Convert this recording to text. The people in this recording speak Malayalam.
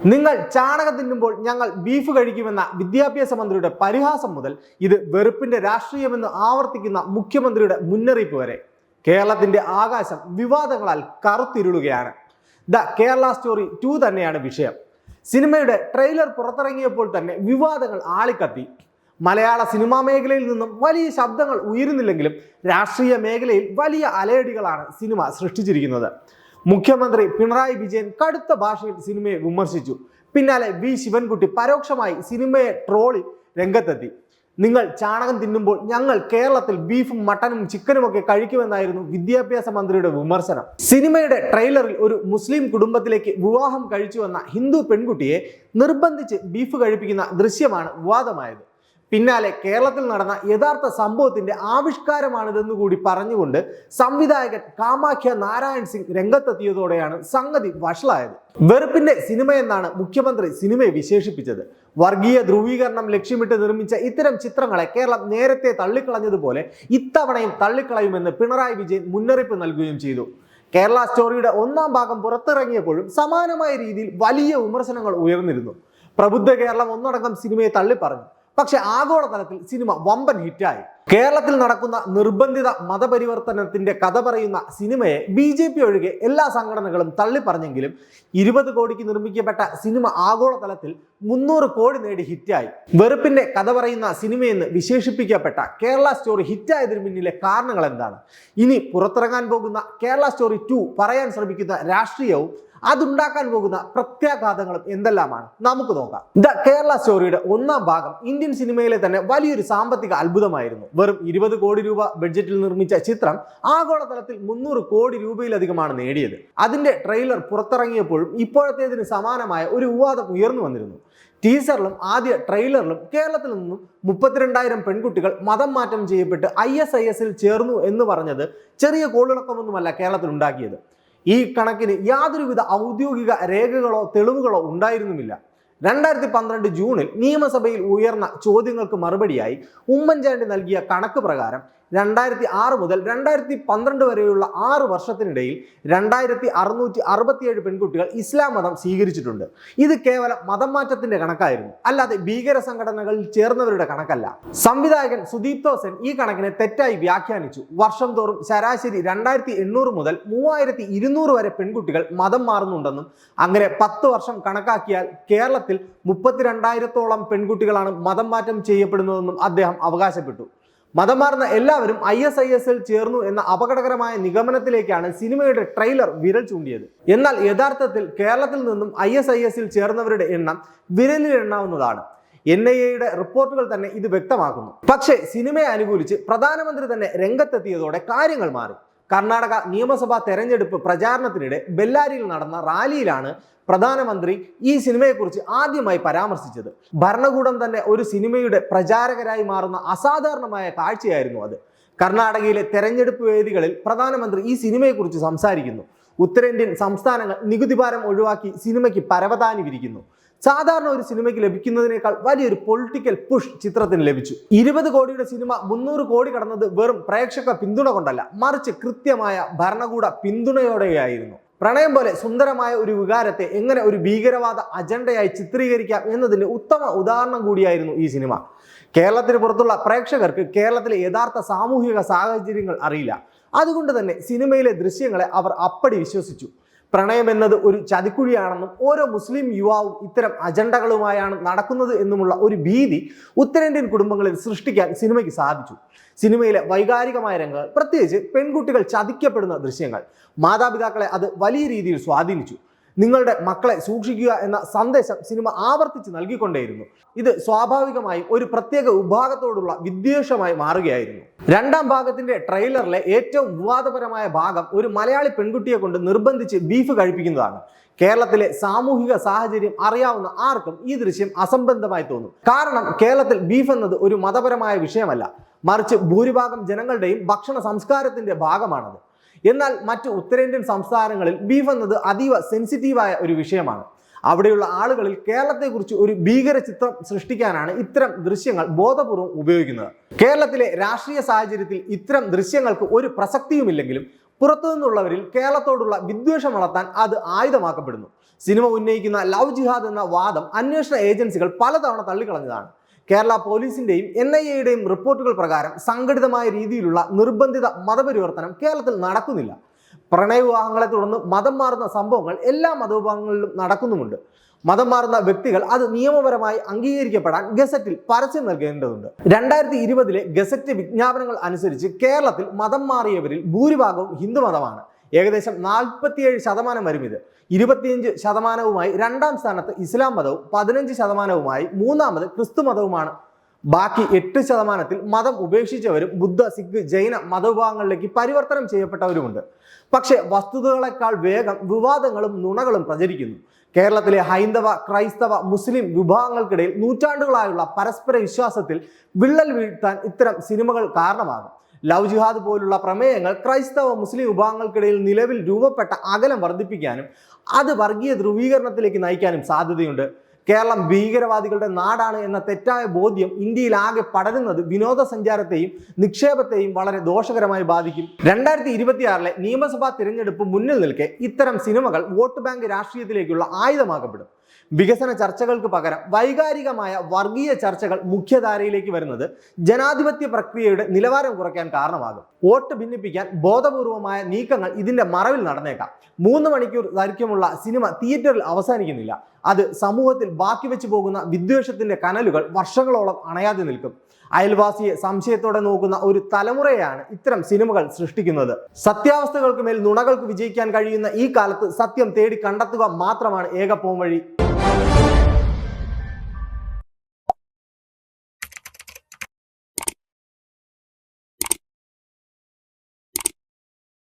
നിങ്ങൾ ചാണകം തിന്നുമ്പോൾ ഞങ്ങൾ ബീഫ് കഴിക്കുമെന്ന വിദ്യാഭ്യാസ മന്ത്രിയുടെ പരിഹാസം മുതൽ ഇത് വെറുപ്പിന്റെ രാഷ്ട്രീയമെന്ന് ആവർത്തിക്കുന്ന മുഖ്യമന്ത്രിയുടെ മുന്നറിയിപ്പ് വരെ. കേരളത്തിന്റെ ആകാശം വിവാദങ്ങളാൽ കറുത്തിരുളുകയാണ്. ദ കേരള സ്റ്റോറി ടു തന്നെയാണ് വിഷയം. സിനിമയുടെ ട്രെയിലർ പുറത്തിറങ്ങിയപ്പോൾ തന്നെ വിവാദങ്ങൾ ആളിക്കത്തി. മലയാള സിനിമാ മേഖലയിൽ നിന്നും വലിയ ശബ്ദങ്ങൾ ഉയരുന്നില്ലെങ്കിലും രാഷ്ട്രീയ മേഖലയിൽ വലിയ അലയടികളാണ് സിനിമ സൃഷ്ടിച്ചിരിക്കുന്നത്. മുഖ്യമന്ത്രി പിണറായി വിജയൻ കടുത്ത ഭാഷയിൽ സിനിമയെ വിമർശിച്ചു. പിന്നാലെ വി ശിവൻകുട്ടി പരോക്ഷമായി സിനിമയെ ട്രോളി രംഗത്തെത്തി. നിങ്ങൾ ചാണകം തിന്നുമ്പോൾ ഞങ്ങൾ കേരളത്തിൽ ബീഫും മട്ടനും ചിക്കനും ഒക്കെ കഴിക്കുമെന്നായിരുന്നു വിദ്യാഭ്യാസ മന്ത്രിയുടെ വിമർശനം. സിനിമയുടെ ട്രെയിലറിൽ ഒരു മുസ്ലിം കുടുംബത്തിലേക്ക് വിവാഹം കഴിച്ചുവന്ന ഹിന്ദു പെൺകുട്ടിയെ നിർബന്ധിച്ച് ബീഫ് കഴിപ്പിക്കുന്ന ദൃശ്യമാണ് വിവാദമായത്. പിന്നാലെ കേരളത്തിൽ നടന്ന യഥാർത്ഥ സംഭവത്തിന്റെ ആവിഷ്കാരമാണിതെന്ന് കൂടി പറഞ്ഞുകൊണ്ട് സംവിധായകൻ കാമാഖ്യ നാരായൺ സിംഗ് രംഗത്തെത്തിയതോടെയാണ് സംഗതി വഷളായത്. വെറുപ്പിന്റെ സിനിമയെന്നാണ് മുഖ്യമന്ത്രി സിനിമയെ വിശേഷിപ്പിച്ചത്. വർഗീയ ധ്രുവീകരണം ലക്ഷ്യമിട്ട് നിർമ്മിച്ച ഇത്തരം ചിത്രങ്ങളെ കേരളം നേരത്തെ തള്ളിക്കളഞ്ഞതുപോലെ ഇത്തവണയും തള്ളിക്കളയുമെന്ന് പിണറായി വിജയൻ മുന്നറിയിപ്പ് നൽകുകയും ചെയ്തു. കേരള സ്റ്റോറിയുടെ ഒന്നാം ഭാഗം പുറത്തിറങ്ങിയപ്പോഴും സമാനമായ രീതിയിൽ വലിയ വിമർശനങ്ങൾ ഉയർന്നിരുന്നു. പ്രബുദ്ധ കേരളം ഒന്നടങ്കം സിനിമയെ തള്ളിപ്പറഞ്ഞു. പക്ഷെ ആഗോളതലത്തിൽ സിനിമ വമ്പൻ ഹിറ്റായി. കേരളത്തിൽ നടക്കുന്ന നിർബന്ധിത മതപരിവർത്തനത്തിന്റെ കഥ പറയുന്ന സിനിമയെ ബി ജെ പി ഒഴികെ എല്ലാ സംഘടനകളും തള്ളിപ്പറഞ്ഞെങ്കിലും ഇരുപത് കോടിക്ക് നിർമ്മിക്കപ്പെട്ട സിനിമ ആഗോളതലത്തിൽ മുന്നൂറ് കോടി നേടി ഹിറ്റായി. വെറുപ്പിന്റെ കഥ പറയുന്ന സിനിമയെന്ന് വിശേഷിപ്പിക്കപ്പെട്ട കേരള സ്റ്റോറി ഹിറ്റായതിനു പിന്നിലെ കാരണങ്ങൾ എന്താണ്? ഇനി പുറത്തിറങ്ങാൻ പോകുന്ന കേരള സ്റ്റോറി ടു പറയാൻ ശ്രമിക്കുന്ന രാഷ്ട്രീയവും അതുണ്ടാക്കാൻ പോകുന്ന പ്രത്യാഘാതങ്ങളും എന്തെല്ലാമാണ്? നമുക്ക് നോക്കാം. ദ കേരള സ്റ്റോറിയുടെ ഒന്നാം ഭാഗം ഇന്ത്യൻ സിനിമയിലെ തന്നെ വലിയൊരു സാമ്പത്തിക അത്ഭുതമായിരുന്നു. വെറും ഇരുപത് കോടി രൂപ ബഡ്ജറ്റിൽ നിർമ്മിച്ച ചിത്രം ആഗോളതലത്തിൽ മുന്നൂറ് കോടി രൂപയിലധികമാണ് നേടിയത്. അതിന്റെ ട്രെയിലർ പുറത്തിറങ്ങിയപ്പോഴും ഇപ്പോഴത്തേതിന് സമാനമായ ഒരു വിവാദം ഉയർന്നു വന്നിരുന്നു. ടീസറിലും ആദ്യ ട്രെയിലറിലും കേരളത്തിൽ നിന്നും മുപ്പത്തിരണ്ടായിരം പെൺകുട്ടികൾ മതം മാറ്റം ചെയ്യപ്പെട്ട് ഐ എസ് ഐ എസിൽ ചേർന്നു എന്ന് പറഞ്ഞത് ചെറിയ കോളിളക്കമൊന്നുമല്ല കേരളത്തിൽ ഉണ്ടാക്കിയത്. ഈ കണക്കിന് യാതൊരുവിധ ഔദ്യോഗിക രേഖകളോ തെളിവുകളോ ഉണ്ടായിരുന്നുമില്ല. രണ്ടായിരത്തി പന്ത്രണ്ട് ജൂണിൽ നിയമസഭയിൽ ഉയർന്ന ചോദ്യങ്ങൾക്ക് മറുപടിയായി ഉമ്മൻചാണ്ടി നൽകിയ കണക്ക് പ്രകാരം രണ്ടായിരത്തി ആറ് മുതൽ രണ്ടായിരത്തി പന്ത്രണ്ട് വരെയുള്ള ആറ് വർഷത്തിനിടയിൽ രണ്ടായിരത്തി അറുന്നൂറ്റി അറുപത്തിയേഴ് പെൺകുട്ടികൾ ഇസ്ലാം മതം സ്വീകരിച്ചിട്ടുണ്ട്. ഇത് കേവലം മതം മാറ്റത്തിന്റെ കണക്കായിരുന്നു. അല്ലാതെ ഭീകര സംഘടനകളിൽ ചേർന്നവരുടെ കണക്കല്ല. സംവിധായകൻ സുദീപ് സെൻ ഈ കണക്കിനെ തെറ്റായി വ്യാഖ്യാനിച്ചു. വർഷം തോറും ശരാശരി രണ്ടായിരത്തി എണ്ണൂറ് മുതൽ മൂവായിരത്തി ഇരുന്നൂറ് വരെ പെൺകുട്ടികൾ മതം മാറുന്നുണ്ടെന്നും അങ്ങനെ പത്ത് വർഷം കണക്കാക്കിയാൽ കേരളത്തിൽ മുപ്പത്തിരണ്ടായിരത്തോളം പെൺകുട്ടികളാണ് മതം മാറ്റം ചെയ്യപ്പെടുന്നതെന്നും അദ്ദേഹം അവകാശപ്പെട്ടു. മതം മാറുന്ന എല്ലാവരും ഐ എസ് ഐ എസിൽ ചേർന്നു എന്ന അപകടകരമായ നിഗമനത്തിലേക്കാണ് സിനിമയുടെ ട്രെയിലർ വിരൽ ചൂണ്ടിയത്. എന്നാൽ യഥാർത്ഥത്തിൽ കേരളത്തിൽ നിന്നും ഐ എസ് ഐ എസിൽ ചേർന്നവരുടെ എണ്ണം വിരലിൽ എണ്ണാവുന്നതാണ് എൻ ഐ എയുടെ റിപ്പോർട്ടുകൾ തന്നെ ഇത് വ്യക്തമാക്കുന്നു. പക്ഷേ സിനിമയെ അനുകൂലിച്ച് പ്രധാനമന്ത്രി തന്നെ രംഗത്തെത്തിയതോടെ കാര്യങ്ങൾ മാറി. കർണാടക നിയമസഭാ തെരഞ്ഞെടുപ്പ് പ്രചാരണത്തിനിടെ ബെല്ലാരിയിൽ നടന്ന റാലിയിലാണ് പ്രധാനമന്ത്രി ഈ സിനിമയെക്കുറിച്ച് ആദ്യമായി പരാമർശിച്ചത്. ഭരണകൂടം തന്നെ ഒരു സിനിമയുടെ പ്രചാരകരായി മാറുന്ന അസാധാരണമായ കാഴ്ചയായിരുന്നു അത്. കർണാടകയിലെ തെരഞ്ഞെടുപ്പ് വേദികളിൽ പ്രധാനമന്ത്രി ഈ സിനിമയെക്കുറിച്ച് സംസാരിക്കുന്നു. ഉത്തരേന്ത്യൻ സംസ്ഥാനങ്ങൾ നികുതിഭാരം ഒഴിവാക്കി സിനിമയ്ക്ക് പരവതാനി വിരിക്കുന്നു. സാധാരണ ഒരു സിനിമയ്ക്ക് ലഭിക്കുന്നതിനേക്കാൾ വലിയൊരു പൊളിറ്റിക്കൽ പുഷ് ചിത്രത്തിന് ലഭിച്ചു. ഇരുപത് കോടിയുടെ സിനിമ മുന്നൂറ് കോടി കടന്നത് വെറും പ്രേക്ഷക പിന്തുണ കൊണ്ടല്ല മറിച്ച് കൃത്യമായ ഭരണകൂട പിന്തുണയോടെയായിരുന്നു. പ്രണയം പോലെ സുന്ദരമായ ഒരു വികാരത്തെ എങ്ങനെ ഒരു ഭീകരവാദ അജണ്ടയായി ചിത്രീകരിക്കാം എന്നതിന്റെ ഉത്തമ ഉദാഹരണം കൂടിയായിരുന്നു ഈ സിനിമ. കേരളത്തിന് പുറത്തുള്ള പ്രേക്ഷകർക്ക് കേരളത്തിലെ യഥാർത്ഥ സാമൂഹിക സാഹചര്യങ്ങൾ അറിയില്ല. അതുകൊണ്ട് തന്നെ സിനിമയിലെ ദൃശ്യങ്ങളെ അവർ അപ്പടി വിശ്വസിച്ചു. പ്രണയം എന്നത് ഒരു ചതിക്കുഴിയാണെന്നും ഓരോ മുസ്ലിം യുവാവും ഇത്തരം അജണ്ടകളുമായാണ് നടക്കുന്നത് എന്നുമുള്ള ഒരു ഭീതി ഉത്തരേന്ത്യൻ കുടുംബങ്ങളിൽ സൃഷ്ടിക്കാൻ സിനിമയ്ക്ക് സാധിച്ചു. സിനിമയിലെ വൈകാരികമായ രംഗങ്ങൾ പ്രത്യേകിച്ച് പെൺകുട്ടികൾ ചതിക്കപ്പെടുന്ന ദൃശ്യങ്ങൾ മാതാപിതാക്കളെ അത് വലിയ രീതിയിൽ സ്വാധീനിച്ചു. നിങ്ങളുടെ മക്കളെ സൂക്ഷിക്കുക എന്ന സന്ദേശം സിനിമ ആവർത്തിച്ച് നൽകിക്കൊണ്ടേയിരുന്നു. ഇത് സ്വാഭാവികമായും ഒരു പ്രത്യേക വിഭാഗത്തോടുള്ള വിദ്വേഷമായി മാറുകയായിരുന്നു. രണ്ടാം ഭാഗത്തിന്റെ ട്രെയിലറിലെ ഏറ്റവും വിവാദപരമായ ഭാഗം ഒരു മലയാളി പെൺകുട്ടിയെ കൊണ്ട് നിർബന്ധിച്ച് ബീഫ് കഴിപ്പിക്കുന്നതാണ്. കേരളത്തിലെ സാമൂഹിക സാഹചര്യം അറിയാവുന്ന ആർക്കും ഈ ദൃശ്യം അസംബന്ധമായി തോന്നും. കാരണം കേരളത്തിൽ ബീഫ് എന്നത് ഒരു മതപരമായ വിഷയമല്ല. മറിച്ച് ഭൂരിഭാഗം ജനങ്ങളുടെയും ഭക്ഷണ സംസ്കാരത്തിന്റെ ഭാഗമാണത്. എന്നാൽ മറ്റ് ഉത്തരേന്ത്യൻ സംസ്ഥാനങ്ങളിൽ ബീഫ് എന്നത് അതീവ സെൻസിറ്റീവായ ഒരു വിഷയമാണ്. അവിടെയുള്ള ആളുകളിൽ കേരളത്തെക്കുറിച്ച് ഒരു ഭീകര ചിത്രം സൃഷ്ടിക്കാനാണ് ഇത്തരം ദൃശ്യങ്ങൾ ബോധപൂർവം ഉപയോഗിക്കുന്നത്. കേരളത്തിലെ രാഷ്ട്രീയ സാഹചര്യത്തിൽ ഇത്തരം ദൃശ്യങ്ങൾക്ക് ഒരു പ്രസക്തിയുമില്ലെങ്കിലും പുറത്തുനിന്നുള്ളവരിൽ കേരളത്തോടുള്ള വിദ്വേഷം വളർത്താൻ അത് ആയുധമാക്കപ്പെടുന്നു. സിനിമ ഉന്നയിക്കുന്ന ലവ് ജിഹാദ് എന്ന വാദം അന്വേഷണ ഏജൻസികൾ പലതവണ തള്ളിക്കളഞ്ഞതാണ്. കേരള പോലീസിന്റെയും എൻ ഐ എയുടെയും റിപ്പോർട്ടുകൾ പ്രകാരം സംഘടിതമായ രീതിയിലുള്ള നിർബന്ധിത മതപരിവർത്തനം കേരളത്തിൽ നടക്കുന്നില്ല. പ്രണയവിവാഹങ്ങളെ തുടർന്ന് മതം മാറുന്ന സംഭവങ്ങൾ എല്ലാ മതവിഭാഗങ്ങളിലും നടക്കുന്നുമുണ്ട്. മതം മാറുന്ന വ്യക്തികൾ അത് നിയമപരമായി അംഗീകരിക്കപ്പെടാൻ ഗസറ്റിൽ പരസ്യം നൽകേണ്ടതുണ്ട്. രണ്ടായിരത്തി ഇരുപതിലെ ഗസറ്റ് വിജ്ഞാപനങ്ങൾ അനുസരിച്ച് കേരളത്തിൽ മതം മാറിയവരിൽ ഭൂരിഭാഗവും ഹിന്ദു മതമാണ് ഏകദേശം നാൽപ്പത്തിയേഴ് ശതമാനം വരും ഇത്. ഇരുപത്തിയഞ്ച് ശതമാനവുമായി രണ്ടാം സ്ഥാനത്ത് ഇസ്ലാം മതവും പതിനഞ്ച് ശതമാനവുമായി മൂന്നാമത് ക്രിസ്തു മതവുമാണ്. ബാക്കി എട്ട് ശതമാനത്തിൽ മതം ഉപേക്ഷിച്ചവരും ബുദ്ധ സിഖ് ജൈന മതവിഭാഗങ്ങളിലേക്ക് പരിവർത്തനം ചെയ്യപ്പെട്ടവരുമുണ്ട്. പക്ഷേ വസ്തുതകളെക്കാൾ വേഗം വിവാദങ്ങളും നുണകളും പ്രചരിക്കുന്നു. കേരളത്തിലെ ഹൈന്ദവ ക്രൈസ്തവ മുസ്ലിം വിഭാഗങ്ങൾക്കിടയിൽ നൂറ്റാണ്ടുകളായുള്ള പരസ്പര വിശ്വാസത്തിൽ വിള്ളൽ വീഴ്ത്താൻ ഇത്തരം സിനിമകൾ കാരണമാകും. ലവ് ജിഹാദ് പോലുള്ള പ്രമേയങ്ങൾ ക്രൈസ്തവ മുസ്ലിം വിഭാഗങ്ങൾക്കിടയിൽ നിലവിൽ രൂപപ്പെട്ട അകലം വർദ്ധിപ്പിക്കാനും അത് വർഗീയ ധ്രുവീകരണത്തിലേക്ക് നയിക്കാനും സാധ്യതയുണ്ട്. കേരളം ഭീകരവാദികളുടെ നാടാണ് എന്ന തെറ്റായ ബോധ്യം ഇന്ത്യയിൽ ആകെ പടരുന്നത് വിനോദസഞ്ചാരത്തെയും നിക്ഷേപത്തെയും വളരെ ദോഷകരമായി ബാധിക്കും. രണ്ടായിരത്തി ഇരുപത്തിയാറിലെ നിയമസഭാ തിരഞ്ഞെടുപ്പ് മുന്നിൽ നിൽക്കെ ഇത്തരം സിനിമകൾ വോട്ട് ബാങ്ക് രാഷ്ട്രീയത്തിലേക്കുള്ള ആയുധമാക്കപ്പെടും. വികസന ചർച്ചകൾക്ക് പകരം വൈകാരികമായ വർഗീയ ചർച്ചകൾ മുഖ്യധാരയിലേക്ക് വരുന്നത് ജനാധിപത്യ പ്രക്രിയയുടെ നിലവാരം കുറയ്ക്കാൻ കാരണമാകും. വോട്ട് ഭിന്നിപ്പിക്കാൻ ബോധപൂർവമായ നീക്കങ്ങൾ ഇതിന്റെ മറവിൽ നടന്നേക്കാം. മൂന്ന് മണിക്കൂർ ദൈർഘ്യമുള്ള സിനിമ തിയേറ്ററിൽ അവസാനിക്കുന്നില്ല. അത് സമൂഹത്തിൽ ബാക്കി വെച്ചു പോകുന്ന വിദ്വേഷത്തിന്റെ കനലുകൾ വർഷങ്ങളോളം അണയാതെ നിൽക്കും. അയൽവാസിയെ സംശയത്തോടെ നോക്കുന്ന ഒരു തലമുറയാണ് ഇത്തരം സിനിമകൾ സൃഷ്ടിക്കുന്നത്. സത്യാവസ്ഥകൾക്ക് മേൽ നുണകൾക്ക് വിജയിക്കാൻ കഴിയുന്ന ഈ കാലത്ത് സത്യം തേടി കണ്ടെത്തുക മാത്രമാണ് ഏക പോംവഴി. Thank you.